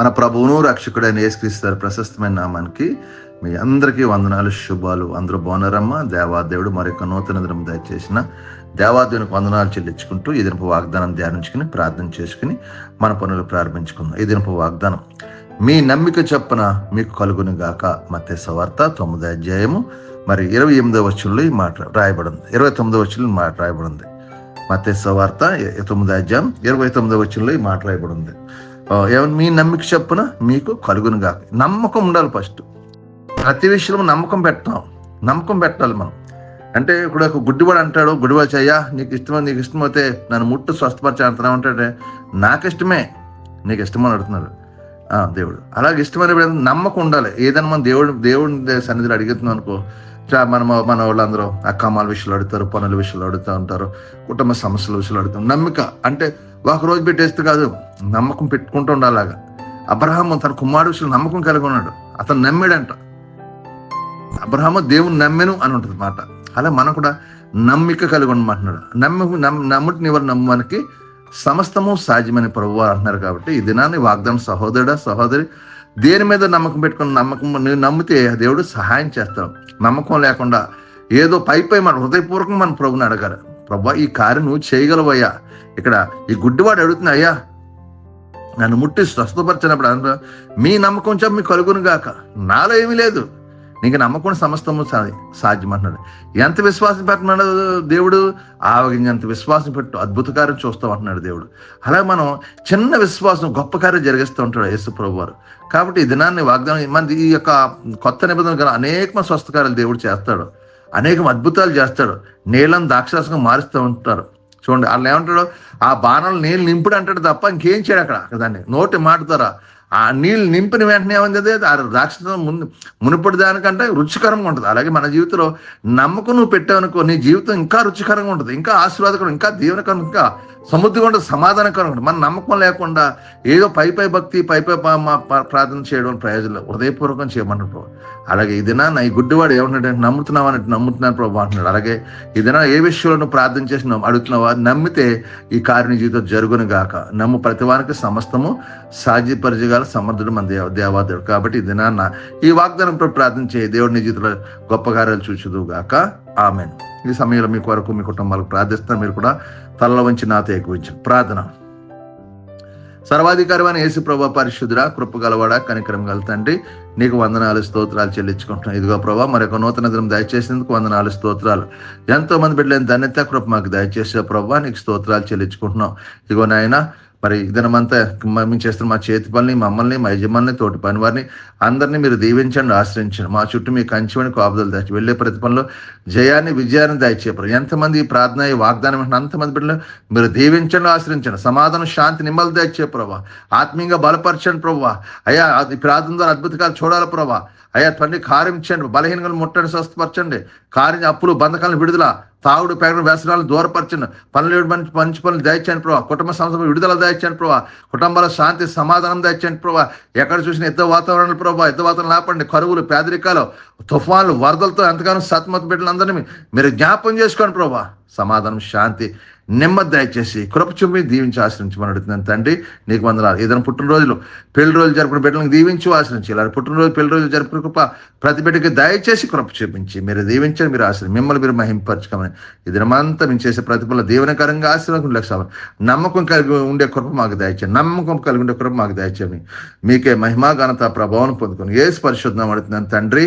మన ప్రభువును రక్షకుడైన యేసుక్రీస్తు ప్రశస్తమైన నామానికి మీ అందరికీ వందనాలు శుభాలు. అందరూ బాగున్నారమ్మా? దేవాదేవుడు మరొక నూతన దినం దయచేసిన దేవాదేవునికి వందనాలు చెల్లించుకుంటూ ఈ దినపు వాగ్దానం ధ్యానించుకుని ప్రార్థన చేసుకుని మన పనులు ప్రారంభించుకుందాం. ఈ దినపు వాగ్దానం మీ నమ్మిక చొప్పున మీకు కలుగును గాక మత్తే సవార్త తొమ్మిదో అధ్యాయము మరి ఇరవై ఎనిమిదో వచ్చంలో ఈ మాట రాయబడింది. ఇరవై తొమ్మిదో వచ్చంలో మాట రాయబడింది. మత్తే సవార్త తొమ్మిదో అధ్యాయం ఇరవై తొమ్మిదో వచ్చంలో ఈ మాట రాయబడింది. ఆ, మీ నమ్మిక చెప్పున మీకు కలుగును గాక నమ్మకం ఉండాలి ఫస్ట్ ప్రతి విషయంలో నమ్మకం పెట్టాం. నమ్మకం పెట్టాలి మనం. అంటే ఇప్పుడు ఒక గుడ్డివాడు అంటాడు గుడ్డివాడు చెయ్యా నీకు ఇష్టమో నీకు ఇష్టమైతే నన్ను ముట్టు స్వస్థపరిచే అంటున్నావు అంటే నాకు ఇష్టమే నీకు ఇష్టమని అడుగుతున్నాడు. ఆ, దేవుడు. అలాగే ఇష్టమైన నమ్మకం ఉండాలి. ఏదైనా మనం దేవుడు దేవుడి సన్నిధిలో అడుగుతున్నాం అనుకో చా- మన మన వాళ్ళందరూ అక్కమాల విషయాలు అడుగుతారు పనుల విషయాలు అడుగుతూ ఉంటారు కుటుంబ సమస్యల విషయాలు అడుగుతారు నమ్మిక అంటే ఒక రోజు పెట్టేస్తే కాదు నమ్మకం పెట్టుకుంటూ ఉండాలాగా అబ్రహాము తన కుమారుడు విషయంలో నమ్మకం కలిగి ఉన్నాడు. అతను నమ్మాడంట. అబ్రహాము దేవుని నమ్మెను అని ఉంటుంది మాట. అలా మనం కూడా నమ్మిక కలిగి ఉండమంటున్నాడు నమ్మి నమ్ముటిని ఎవరు నమ్మనికి నమ్మడానికి సమస్తము సాధ్యమని ప్రభు అంటున్నారు కాబట్టి ఈ దినాన్ని వాగ్దానం సహోదరుడా సహోదరి దేని మీద నమ్మకం పెట్టుకుని నమ్మకం నువ్వు నమ్మితే దేవుడు సహాయం చేస్తాడు. నమ్మకం లేకుండా ఏదో పై పై మన హృదయపూర్వకం మన ప్రభుని అడగాలి. ప్రభా ఈ కార్యం నువ్వు చేయగలవయ్యా. ఇక్కడ ఈ గుడ్డివాడు అడుగుతున్నా అయ్యా నన్ను ముట్టి స్వస్థపరిచినప్పుడు అందరూ మీ నమ్మకం చెప్ప మీ కలుగును గాక. నాలో ఏమీ లేదు. నీకు నమ్మకం సమస్తము సాధ్యం అంటున్నాడు ఎంత విశ్వాసం పెట్టమన్నాడు దేవుడు? ఆవగించేంత విశ్వాసం పెట్టు. అద్భుత కార్యం చూస్తాం అంటున్నాడు దేవుడు. అలా మనం చిన్న విశ్వాసం గొప్ప కార్యం జరిగిస్తూ ఉంటాడు యేసు ప్రభు వారు కాబట్టి ఈ దినాన్ని వాగ్దానం మన ఈ యొక్క కొత్త నిబంధన గల అనేక స్వస్థ కార్యాలు దేవుడు చేస్తాడు. అనేకం అద్భుతాలు చేస్తాడు. నీళ్ళని దాక్షాసంగా మారుస్తూ ఉంటారు. చూడండి వాళ్ళు ఏమంటాడు? ఆ బాణాలు నీళ్ళు నింపుడు అంటాడు తప్ప ఇంకేం చేయడు అక్కడ. దాన్ని నోటి మాట ద్వారా ఆ నీళ్ళు నింపిన వెంటనే ఏమైంది ఆ రాక్షసం ముందు మునుపటి దానికంటే రుచికరంగా ఉంటుంది. అలాగే మన జీవితంలో నమ్మకం నువ్వు పెట్టావనుకో నీ జీవితం ఇంకా రుచికరంగా ఉంటుంది. ఇంకా ఆశీర్వాదకరం ఇంకా దీవెనకరం ఇంకా సముద్రంగా ఉంటుంది సమాధానకరం ఉంటుంది. మన నమ్మకం లేకుండా ఏదో పై పై భక్తి పై పై పా- మా- ప్రార్థన చేయడం ప్రయోజనం హృదయపూర్వకం చేయమన్నాడు ప్రభు. అలాగే ఇదినా నా ఈ గుడ్డివాడు ఏమంటాడంటే నమ్ముతున్నావా అంటే నమ్ముతున్నాను ప్రభు అంటున్నాడు. అలాగే ఇదినా ఏ విషయంలో ప్రార్థన చేసి అడుగుతున్నావా? నమ్మితే ఈ కార్యం జీవితం జరుగును గాక నమ్ము ప్రతివానికి సమస్తము సాధ్యపరచగల సమర్థుడు మన దేవ దేవాదేవుడు. కాబట్టి ఈ దినాన్న ఈ వాగ్దానం ప్రార్థన చేయి. దేవుడి నీ జీవితంలో గొప్ప కార్యాలు చూచుదు గాక. ఆమెన్. ఈ సమయంలో మీ కొరకు మీ కుటుంబాలకు ప్రార్థిస్తాను మీరు కూడా తలలో వంచి నాతో ఎక్కువ ప్రార్థన. సర్వాధికారమైన యేసు ప్రభా పరిశుద్ధుడా కృప గలవాడా కనికరం గల తండ్రి నీకు వందనాలు స్తోత్రాలు చెల్లించుకుంటున్నాం. ఇదిగో ప్రభా మరొక నూతన దినం దయచేసేందుకు వందనాలు స్తోత్రాలు. ఎంతో మంది బిడ్డలేని ధన్యత కృప మాకు దయచేసే ప్రభా నీకు స్తోత్రాలు చెల్లించుకుంటున్నాం. ఇదిగో నాయన మరి దినమంతా మేము చేస్తున్న మా చేతి పనిని మమ్మల్ని మా యజమాని తోటి పని వారిని అందరినీ మీరు దీవించండి ఆశ్రయించండి. మా చుట్టూ మీ కంచివని కాపుదలు దాచి వెళ్ళే ప్రతి పనిలో జయాన్ని విజయాన్ని దయచేపరు ఎంతమంది ఈ ప్రార్థన ఈ వాగ్దానం అంతమంది బిడ్డలు మీరు దీవించండి ఆశ్రయించండి. సమాధానం శాంతి నిమ్మలు దయచే ప్రభా ఆత్మీయంగా బలపరచండి ప్రభా అయ్యా అది ప్రార్థన ద్వారా అద్భుతకాలు చూడాలి ప్రభా అయ్యా తండ్రి కార్యం చేయండి బలహీనంగా ముట్టండి స్వస్థపరచండి. కార్యం అప్పులు బంధకాలను విడుదల తాగుడు పేగడ వ్యసనాలను దూరపరచను. పనులు మంచి మంచి పనులు దయచేయండి ప్రభావ కుటుంబ సంస్థ విడుదల దయచేయండి ప్రభావ కుటుంబాల శాంతి సమాధానం దయచేయండి ప్రభా. ఎక్కడ చూసిన యుద్ధ వాతావరణాలు ప్రభావ యుద్ధ వాతావరణం ఆపండి కరువులు పేదరికాలు తుఫాన్లు వరదలతో ఎంతగానో సతమత బిడ్డలందరినీ మీరు జ్ఞాపం చేసుకోండి ప్రభా. సమాధానం శాంతి నెమ్మది దయచేసి కృప చూపి దీవించి ఆశ్రయించమని అడుగుతున్నాను తండ్రి నీకు వందనాలు. ఏదైనా పుట్టినరోజులు పెళ్ళి రోజులు జరుపుకున్న బిడ్డలకు దీవించి ఆశ్రయించి ఇలా పుట్టినరోజు పెళ్ళి రోజులు జరుపుకున్న కృప ప్రతి బిడ్డకి దయచేసి కృప చూపించి మీరు దీవించండి మీరు ఆశ్రయం మిమ్మల్ని మీరు మహింపరచుకోమని ఈ దినమంతా మేము చేసే ప్రతిఫల దీవెనకరంగా ఆశీర్వాదం లక్ష్యం నమ్మకం కలిగి ఉండే కృప మాకు దయచేయండి. నమ్మకం కలిగి ఉండే కృప మాకు దయచేయండి. మీకే మహిమా ఘనత ప్రభావం పొందుకొని ఏ పరిశుద్ధం అడుగుతున్నాను తండ్రి